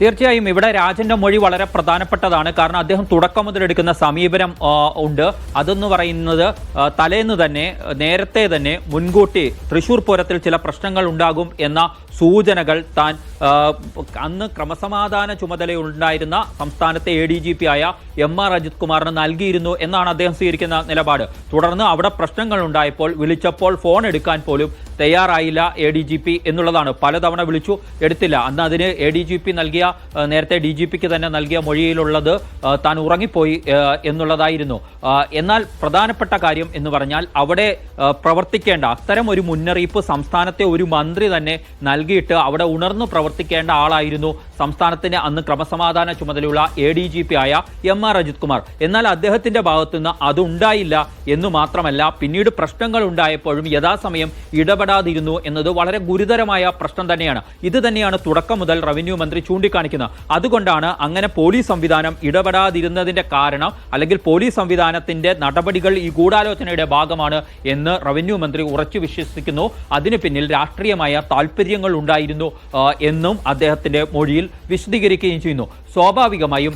തീർച്ചയായും ഇവിടെ രാജന്റെ മൊഴി വളരെ പ്രധാനപ്പെട്ടതാണ്. കാരണം അദ്ദേഹം തുടക്കം മുതലെടുക്കുന്ന സമീപനം ഉണ്ട്. അതെന്ന് പറയുന്നത് തലേന്ന് തന്നെ നേരത്തെ തന്നെ മുൻകൂട്ടി തൃശൂർ പൂരത്തിൽ ചില പ്രശ്നങ്ങൾ ഉണ്ടാകും എന്ന സൂചനകൾ താൻ അന്ന് ക്രമസമാധാന ചുമതലയുണ്ടായിരുന്ന സംസ്ഥാനത്തെ എ ഡി ജി പി ആയ എം ആർ അജിത് കുമാറിന് നൽകിയിരുന്നു എന്നാണ് അദ്ദേഹം സ്വീകരിക്കുന്ന നിലപാട്. തുടർന്ന് അവിടെ പ്രശ്നങ്ങൾ ഉണ്ടായപ്പോൾ വിളിച്ചപ്പോൾ ഫോൺ എടുക്കാൻ പോലും തയ്യാറായില്ല എ ഡി ജി പി എന്നുള്ളതാണ്. പലതവണ വിളിച്ചു എടുത്തില്ല. അന്ന് അതിന് എ ഡി ജി പി നൽകിയ നേരത്തെ ഡി ജി പിക്ക് തന്നെ നൽകിയ മൊഴിയിലുള്ളത് താൻ ഉറങ്ങിപ്പോയി എന്നുള്ളതായിരുന്നു. എന്നാൽ പ്രധാനപ്പെട്ട കാര്യം എന്ന് പറഞ്ഞാൽ അവിടെ പ്രവർത്തിക്കേണ്ട അത്തരം ഒരു മുന്നറിയിപ്പ് സംസ്ഥാനത്തെ ഒരു മന്ത്രി തന്നെ നൽകിയിട്ട് അവിടെ ഉണർന്നു പ്രവർത്തിക്കേണ്ട ആളായിരുന്നു സംസ്ഥാനത്തിന് അന്ന് ക്രമസമാധാന ചുമതലയുള്ള എ ഡി ജി പി ആയ എം ആർ അജിത് കുമാർ. എന്നാൽ അദ്ദേഹത്തിന്റെ ഭാഗത്തുനിന്ന് അതുണ്ടായില്ല എന്ന് മാത്രമല്ല പിന്നീട് പ്രശ്നങ്ങൾ ഉണ്ടായപ്പോഴും യഥാസമയം ഇടപെടാതിരുന്നു എന്നത് വളരെ ഗുരുതരമായ പ്രശ്നം തന്നെയാണ്. ഇത് തന്നെയാണ് തുടക്കം മുതൽ റവന്യൂ മന്ത്രി ചൂണ്ടിക്കാണിക്കുന്നത് അതുകൊണ്ടാണ് അങ്ങനെ പോലീസ് സംവിധാനം ഇടപെടാതിരുന്നതിന്റെ കാരണം അല്ലെങ്കിൽ പോലീസ് സംവിധാനത്തിന്റെ നടപടികൾ ഈ ഗൂഢാലോചനയുടെ ഭാഗമാണ് എന്ന് റവന്യൂ മന്ത്രി ഉറച്ചു വിശ്വസിക്കുന്നു. അതിന് പിന്നിൽ രാഷ്ട്രീയമായ താല്പര്യങ്ങൾ ഉണ്ടായിരുന്നു എന്നും അദ്ദേഹത്തിന്റെ മൊഴിയിൽ വിശദീകരിക്കുകയും ചെയ്യുന്നു. സ്വാഭാവികമായും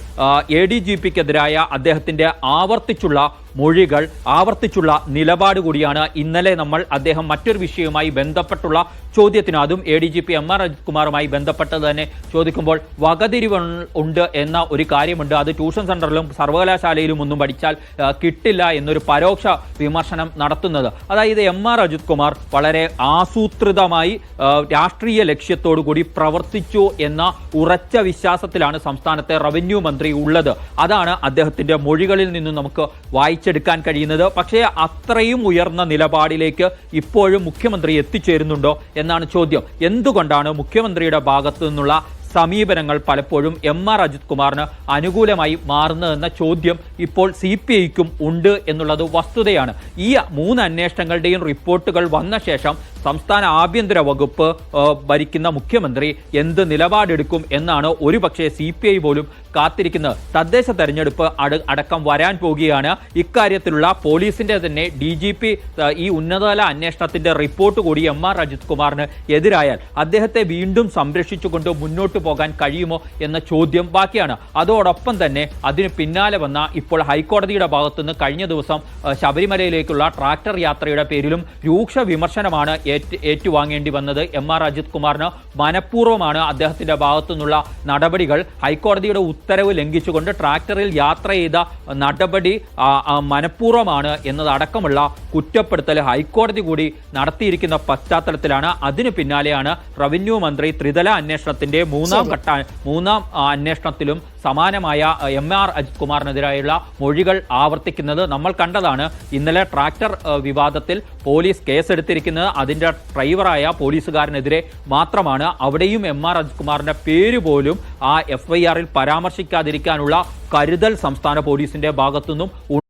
എ ഡി ജി പിക്കെതിരായ അദ്ദേഹത്തിന്റെ ആവർത്തിച്ചുള്ള മൊഴികൾ ആവർത്തിച്ചുള്ള നിലപാട് കൂടിയാണ് ഇന്നലെ നമ്മൾ അദ്ദേഹം മറ്റൊരു വിഷയവുമായി ബന്ധപ്പെട്ടുള്ള ചോദ്യത്തിന് അതും A D G P M R Ajith കുമാറുമായി ബന്ധപ്പെട്ടത് തന്നെ ചോദിക്കുമ്പോൾ വകതിരിവ് ഉണ്ട് എന്ന ഒരു കാര്യമുണ്ട്. അത് ട്യൂഷൻ സെന്ററിലും സർവകലാശാലയിലും ഒന്നും പഠിച്ചാൽ കിട്ടില്ല എന്നൊരു പരോക്ഷ വിമർശനം നടത്തുന്നത്. അതായത് എം ആർ അജിത് കുമാർ വളരെ ആസൂത്രിതമായി രാഷ്ട്രീയ ലക്ഷ്യത്തോടു കൂടി പ്രവർത്തിച്ചു എന്ന ഉറച്ച വിശ്വാസത്തിലാണ് സംസ്ഥാനത്തെ റവന്യൂ മന്ത്രി ഉള്ളത്. അതാണ് അദ്ദേഹത്തിന്റെ മൊഴികളിൽ നിന്നും നമുക്ക് വായിച്ചെടുക്കാൻ കഴിയുന്നത്. പക്ഷേ അത്രയും ഉയർന്ന നിലപാടിലേക്ക് ഇപ്പോഴും മുഖ്യമന്ത്രി എത്തിച്ചേരുന്നുണ്ടോ എന്നാണ് ചോദ്യം. എന്തുകൊണ്ടാണ് മുഖ്യമന്ത്രിയുടെ ഭാഗത്തു നിന്നുള്ള സമീപനങ്ങൾ പലപ്പോഴും എം ആർ അജിത് കുമാറിന് അനുകൂലമായി മാറുന്നതെന്ന ചോദ്യം ഇപ്പോൾ സി പി ഐക്കും ഉണ്ട് എന്നുള്ളത് വസ്തുതയാണ്. ഈ മൂന്ന് അന്വേഷണങ്ങളുടെയും റിപ്പോർട്ടുകൾ വന്ന ശേഷം സംസ്ഥാന ആഭ്യന്തര വകുപ്പ് ഭരിക്കുന്ന മുഖ്യമന്ത്രി എന്ത് നിലപാടെടുക്കും എന്നാണ് ഒരുപക്ഷെ സി പി ഐ പോലും കാത്തിരിക്കുന്നത്. തദ്ദേശ തെരഞ്ഞെടുപ്പ് അടക്കം വരാൻ പോകുകയാണ്. ഇക്കാര്യത്തിലുള്ള പോലീസിന്റെ തന്നെ ഡി ജി പി ഈ ഉന്നതതല അന്വേഷണത്തിന്റെ റിപ്പോർട്ട് കൂടി എം ആർ അജിത് കുമാറിന് എതിരായാൽ അദ്ദേഹത്തെ വീണ്ടും സംരക്ഷിച്ചുകൊണ്ട് മുന്നോട്ട് പോകാൻ കഴിയുമോ എന്ന ചോദ്യം ബാക്കിയാണ്. അതോടൊപ്പം തന്നെ അതിന് പിന്നാലെ വന്ന ഇപ്പോൾ ഹൈക്കോടതിയുടെ ഭാഗത്തുനിന്ന് കഴിഞ്ഞ ദിവസം ശബരിമലയിലേക്കുള്ള ട്രാക്ടർ യാത്രയുടെ പേരിലും രൂക്ഷ വിമർശനമാണ് ഏറ്റുവാങ്ങേണ്ടി വന്നത് എം ആർ അജിത് കുമാറിന് മനഃപൂർവമാണ് അദ്ദേഹത്തിന്റെ ഭാഗത്തു നിന്നുള്ള നടപടികൾ. ഹൈക്കോടതിയുടെ ഉത്തരവ് ലംഘിച്ചുകൊണ്ട് ട്രാക്ടറിൽ യാത്ര ചെയ്ത നടപടി മനഃപൂർവമാണ് എന്നതടക്കമുള്ള കുറ്റപ്പെടുത്തൽ ഹൈക്കോടതി കൂടി നടത്തിയിരിക്കുന്ന പശ്ചാത്തലത്തിലാണ്. അതിന് പിന്നാലെയാണ് റവന്യൂ മന്ത്രി ത്രിതല അന്വേഷണത്തിന്റെ മൂന്നാം ഘട്ട മൂന്നാം അന്വേഷണത്തിലും സമാനമായ എം ആർ അജിത് കുമാറിനെതിരായുള്ള മൊഴികൾ ആവർത്തിക്കുന്നത് നമ്മൾ കണ്ടതാണ്. ഇന്നലെ ട്രാക്ടർ വിവാദത്തിൽ പോലീസ് കേസെടുത്തിരിക്കുന്നത് അതിന്റെ ഡ്രൈവറായ പോലീസുകാരനെതിരെ മാത്രമാണ്. അവിടെയും എം ആർ അജിത് കുമാറിന്റെ പേര് പോലും ആ എഫ് ഐ ആറിൽ പരാമർശിക്കാതിരിക്കാനുള്ള കരുതൽ സംസ്ഥാന പോലീസിന്റെ ഭാഗത്തുനിന്നും